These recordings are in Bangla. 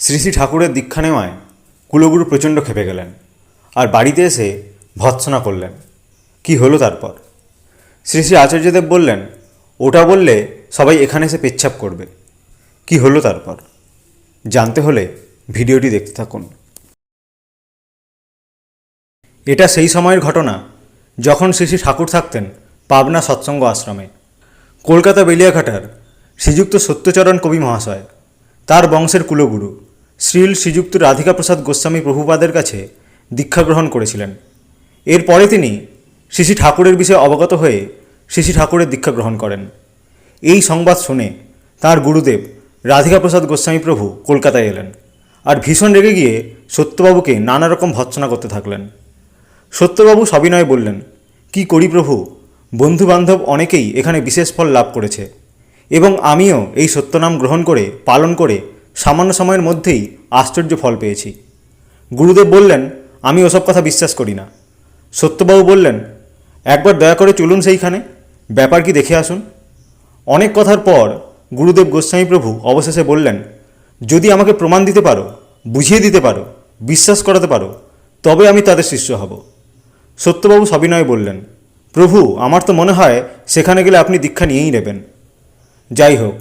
শ্রী শ্রী ঠাকুরের দীক্ষা নেওয়ায় কুলগুরু প্রচণ্ড খেপে গেলেন আর বাড়িতে এসে ভৎসনা করলেন। কি হলো তারপর? শ্রী শ্রী আচার্যদেব বললেন, ওটা বললে সবাই এখানে এসে পেচ্ছাপ করবে। কি হলো তারপর? জানতে হলে ভিডিওটি দেখতে থাকুন। এটা সেই সময়ের ঘটনা যখন শ্রী শ্রী ঠাকুর থাকতেন পাবনা সৎসঙ্গ আশ্রমে। কলকাতা বেলিয়াঘাটার শ্রীযুক্ত সত্যচরণ কবি মহাশয়, তার বংশের কুলগুরু। শ্রীল শ্রীযুক্ত রাধিকা প্রসাদ গোস্বামী প্রভুপাদের কাছে দীক্ষা গ্রহণ করেছিলেন। এরপরে তিনি শ্রী ঠাকুরের বিষয়ে অবগত হয়ে শ্রী ঠাকুরের দীক্ষা গ্রহণ করেন। এই সংবাদ শুনে তার গুরুদেব রাধিকা প্রসাদ গোস্বামী প্রভু কলকাতায় এলেন আর ভীষণ রেগে গিয়ে সত্যবাবুকে নানা রকম ভৎসনা করতে থাকলেন। সত্যবাবু সবিনয় বললেন, কি করি প্রভু? বন্ধু বান্ধব অনেকেই এখানে বিশেষ ফল লাভ করেছে এবং আমিও এই সত্যনাম গ্রহণ করে, পালন করে সামান্য সময়ের মধ্যেই আশ্চর্য ফল পেয়েছি। গুরুদেব বললেন, আমি ওসব কথা বিশ্বাস করি না। সত্যবাবু বললেন, একবার দয়া করে চলুন সেইখানে, ব্যাপার কি দেখে আসুন। অনেক কথার পর গুরুদেব গোস্বামী প্রভু অবশেষে বললেন, যদি আমাকে প্রমাণ দিতে পারো, বুঝিয়ে দিতে পারো, বিশ্বাস করাতে পারো, তবে আমি তাদের শিষ্য হব। সত্যবাবু সবিনয় বললেন, প্রভু, আমার তো মনে হয় সেখানে গেলে আপনি দীক্ষা নিয়েই নেবেন। যাই হোক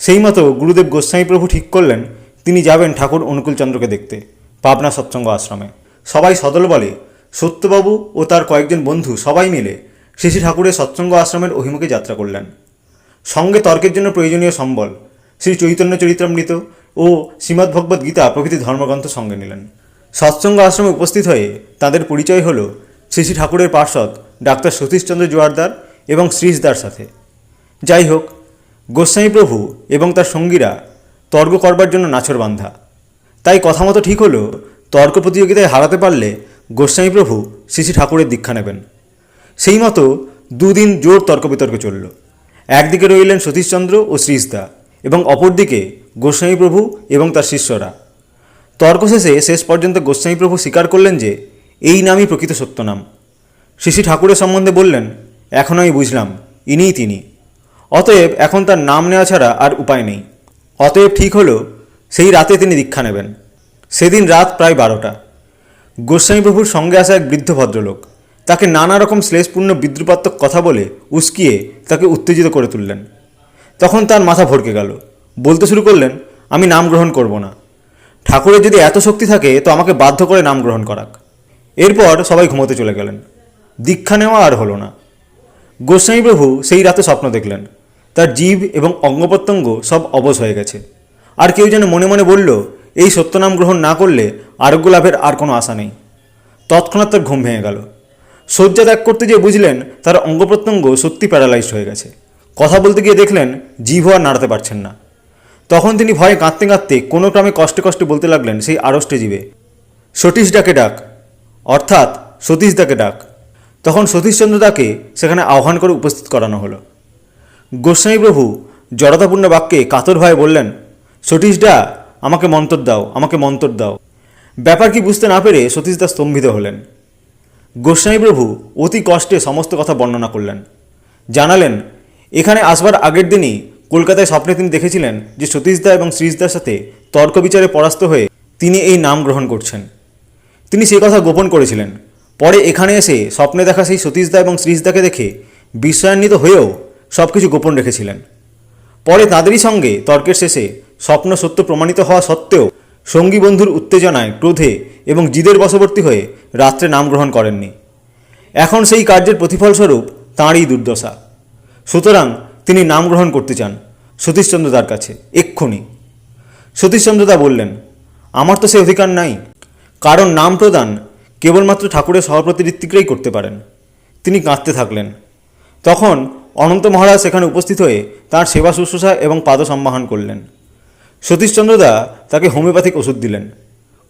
সেই মতো গুরুদেব গোস্বামী প্রভু ঠিক করলেন তিনি যাবেন ঠাকুর অনুকূলচন্দ্রকে দেখতে, পাবনা সৎসঙ্গ আশ্রমে। সবাই সদল বলে, সত্যবাবু ও তার কয়েকজন বন্ধু সবাই মিলে শ্রী ঠাকুরের সৎসঙ্গ আশ্রমের অভিমুখে যাত্রা করলেন। সঙ্গে তর্কের জন্য প্রয়োজনীয় সম্বল, শ্রী চৈতন্য চরিত্রামৃত ও শ্রীমদ্ভগবদ্ গীতা প্রভৃতি ধর্মগ্রন্থ সঙ্গে নিলেন। সৎসঙ্গ আশ্রমে উপস্থিত হয়ে তাদের পরিচয় হল শ্রী ঠাকুরের পার্ষদ ডাক্তার সতীশচন্দ্র জোয়ারদার এবং শ্রীশদার সাথে। যাই হোক, গোস্বামী প্রভু এবং তার সঙ্গীরা তর্ক করবার জন্য নাছর বান্ধা তাই কথা মতো ঠিক হলো, তর্ক প্রতিযোগিতায় হারাতে পারলে গোস্বামী প্রভু শ্রী ঠাকুরের দীক্ষা নেবেন। সেই মতো দুদিন জোর তর্ক বিতর্ক চলল। একদিকে রইলেন সতীশচন্দ্র ও শ্রীশদা এবং অপরদিকে গোস্বামী প্রভু এবং তার শিষ্যরা। তর্ক শেষে শেষ পর্যন্ত গোস্বামী প্রভু স্বীকার করলেন যে, এই নামই প্রকৃত সত্য নাম শ্রী শ্রী ঠাকুরের সম্বন্ধে বললেন, এখন আমি বুঝলাম, ইনিই তিনি। অতএব এখন তার নাম নেওয়া ছাড়া আর উপায় নেই। অতএব ঠিক হলো, সেই রাতে তিনি দীক্ষা নেবেন। সেদিন রাত প্রায় বারোটা। গোস্বামী প্রভুর সঙ্গে আসা এক বৃদ্ধ ভদ্রলোক, তাকে নানা রকম শ্লেষপূর্ণ বিদ্রুপাত্মক কথা বলে উস্কিয়ে তাকে উত্তেজিত করে তুললেন। তখন তার মাথা ভরকে গেল, বলতে শুরু করলেন, আমি নাম গ্রহণ করব না। ঠাকুরের যদি এত শক্তি থাকে, তো আমাকে বাধ্য করে নাম গ্রহণ করাক। এরপর সবাই ঘুমোতে চলে গেলেন। দীক্ষা নেওয়া আর হলো না। গোস্বামী প্রভু সেই রাতে স্বপ্ন দেখলেন। তার জীব এবং অঙ্গপ্রত্যঙ্গ সব অবশ হয়ে গেছে। আর কেউ যেন মনে মনে বলল, এই সত্যনাম গ্রহণ না করলে আরোগ্য লাভের আর কোনো আশা নেই। তৎক্ষণাৎ তার ঘুম ভেঙে গেল। শয্যা ত্যাগ করতে গিয়ে বুঝলেন, তার অঙ্গপ্রত্যঙ্গ সত্যি প্যারালাইজড হয়ে গেছে। কথা বলতে গিয়ে দেখলেন জিভ আর নাড়াতে পারছেন না। তখন তিনি ভয়ে কাঁদতে কাঁদতে কোনো ক্রমে কষ্টে কষ্টে বলতে লাগলেন, সেই আড়ষ্টে জীবে। সতীশ ডাকে ডাক। অর্থাৎ সতীশ ডাকে ডাক। তখন সতীশচন্দ্র দাকে সেখানে আহ্বান করে উপস্থিত করানো হলো। গোস্বামী প্রভু জড়তাপূর্ণ বাক্যে কাতর ভয়ে বললেন সতীশ দা আমাকে মন্তর দাও, আমাকে মন্তর দাও। ব্যাপার কি বুঝতে না পেরে সতীশ দা স্তম্ভিত হলেন। গোস্বামী প্রভু অতি কষ্টে সমস্ত কথা বর্ণনা করলেন। জানালেন, এখানে আসবার আগের দিনই কলকাতায় স্বপ্নে তিনি দেখেছিলেন যে সতীশদা এবং শ্রীশদার সাথে তর্ক বিচারে পরাস্ত হয়ে তিনি এই নাম গ্রহণ করছেন। তিনি সেই কথা গোপন করেছিলেন। পরে এখানে এসে স্বপ্নে দেখা সেই সতীশদা এবং শ্রীশদাকে দেখে বিস্ময়ান্বিত হয়েও সব কিছু গোপন রেখেছিলেন। পরে তাঁদেরই সঙ্গে তর্কের শেষে স্বপ্ন সত্য প্রমাণিত হওয়া সত্ত্বেও সঙ্গী বন্ধুর উত্তেজনায়, ক্রোধে এবং জিদের বশবর্তী হয়ে রাত্রে নাম গ্রহণ করেননি। এখন সেই কার্যের প্রতিফলস্বরূপ তাঁরই দুর্দশা। সুতরাং তিনি নাম গ্রহণ করতে চান সতীশচন্দ্র তার কাছে, এক্ষুনি। সতীশচন্দ্রদা বললেন, আমার তো সে অধিকার নাই। কারণ নাম প্রদান কেবলমাত্র ঠাকুরের সহপ্রতিনিধিকরাই করতে পারেন। তিনি কাঁদতে থাকলেন। তখন অনন্ত মহারাজ সেখানে উপস্থিত হয়ে তার সেবা শুশ্রূষা এবং পাদ সম্মাহন করলেন। সতীশচন্দ্রদা তাকে হোমিওপ্যাথিক ওষুধ দিলেন।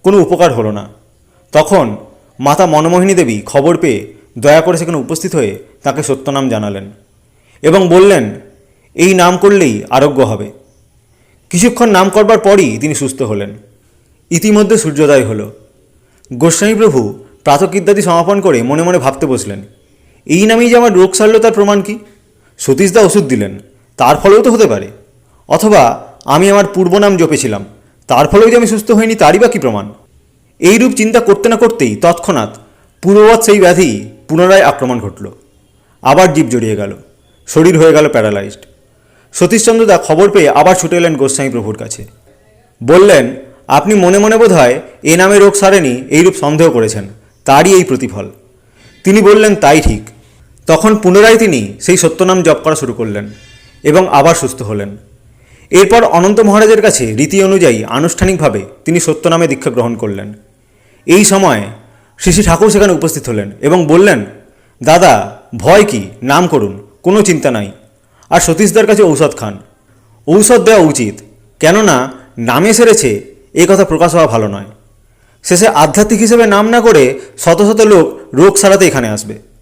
কোনো উপকার হলো না। তখন মাতা মনমোহিনী দেবী খবর পেয়ে দয়া করে সেখানে উপস্থিত হয়ে তাকে সত্যনাম জানালেন এবং বললেন, এই নাম করলেই আরোগ্য হবে। কিছুক্ষণ নাম করবার পরই তিনি সুস্থ হলেন। ইতিমধ্যে সূর্যোদয় হলো। গোস্বামী প্রভু প্রাতকৃদ্যাদি সমাপন করে মনে মনে ভাবতে বসলেন, এই নামেই যে আমার রোগ সারল তার প্রমাণ কি? সতীশদা ওষুধ দিলেন। তার ফলেও তো হতে পারে। অথবা আমি আমার পূর্ব নাম জপেছিলাম। তার ফলেও যে আমি সুস্থ হইনি, তারই বা কী প্রমাণ? এইরূপ চিন্তা করতে না করতেই তৎক্ষণাৎ পূর্ববৎ সেই ব্যাধি পুনরায় আক্রমণ ঘটল। আবার জীব জড়িয়ে গেল। শরীর হয়ে গেল প্যারালাইজড। সতীশচন্দ্রদা খবর পেয়ে আবার ছুটে এলেন গোস্বামী প্রভুর কাছে। বললেন, আপনি মনে মনে বোধ হয় এ নামে রোগ সারেনি, এইরূপ সন্দেহ করেছেন। তারই এই প্রতিফল। তিনি বললেন, তাই ঠিক। তখন পুনরায় তিনি সেই সত্যনাম জপ করা শুরু করলেন এবং আবার সুস্থ হলেন। এরপর অনন্ত মহারাজের কাছে রীতি অনুযায়ী আনুষ্ঠানিকভাবে তিনি সত্যনামে দীক্ষা গ্রহণ করলেন। এই সময় শ্রী ঠাকুর সেখানে উপস্থিত হলেন এবং বললেন, দাদা, ভয় কি? নাম করুন, কোনো চিন্তা নাই। আর সতীশদার কাছে ঔষধ খান। ঔষধ দেওয়া উচিত, কেননা নামে সেরেছে এই কথা প্রকাশ হওয়া ভালো নয়। শেষে আধ্যাত্মিক হিসেবে নাম না করে শত শত লোক রোগ সারাতে এখানে আসবে।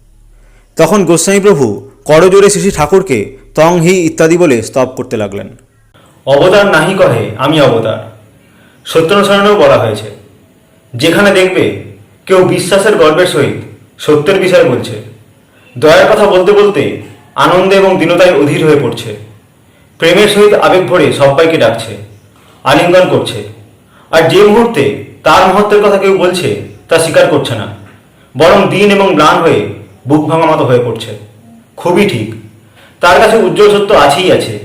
তখন গোস্বামী প্রভু করজোরে শিশি ঠাকুরকে তং হি ইত্যাদি বলে স্তব করতে লাগলেন। অবতার নাহি কহে, আমি অবতার। সত্যানুসরণেও বলা হয়েছে, যেখানে দেখবে কেউ বিশ্বাসের গর্বের সহিত সত্যের বিষয় বলছে দয়ার কথা বলতে বলতে আনন্দে এবং দীনতায় অধীর হয়ে পড়ছে। প্রেমের সহিত আবেগ ভরে সবাইকে ডাকছে, আলিঙ্গন করছে। আর যে মুহূর্তে তার মহত্বের কথা কেউ বলছে, তা স্বীকার করছে না। বরং দিন এবং ম্লান হয়ে বুক ভাঙা মতো হয়ে পড়ছে। খুবই ঠিক। তার কাছে উজ্জ্বল সত্য আছেই আছে।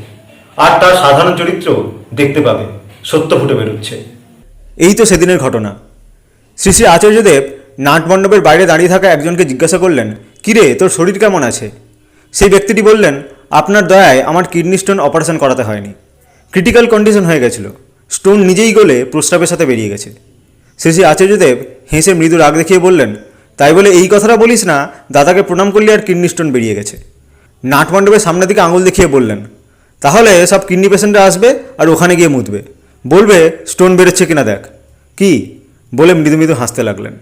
আর তার সাধারণ চরিত্র দেখতে পাবে। সত্য ফুটে বেরোচ্ছে। এই তো সেদিনের ঘটনা। শ্রী শ্রী আচার্যদেব নাটমণ্ডপের বাইরে দাঁড়িয়ে থাকা একজনকে জিজ্ঞাসা করলেন, কিরে, তোর শরীর কেমন আছে? সেই ব্যক্তিটি বললেন, আপনার দয়ায় আমার কিডনি স্টোন অপারেশন করাতে হয়নি। ক্রিটিক্যাল কন্ডিশন হয়ে গেছিল। স্টোন নিজেই গলে প্রস্রাবের সাথে বেরিয়ে গেছে। শ্রী শ্রী আচার্যদেব হেসে মৃদু রাগ দেখিয়ে বললেন তাই বলে এই কথাটা বলিস না, দাদাকে প্রণাম করলে আর কিডনি স্টোন বেরিয়ে গেছে। নাটমণ্ডপের সামনের দিকে আঙুল দেখিয়ে বললেন, তাহলে সব কিডনি পেশেন্টরা আসবে আর ওখানে গিয়ে মুতবে। বলবে স্টোন বেরোচ্ছে কিনা দেখ। কি? বলে মৃদু মৃদু হাসতে লাগলেন।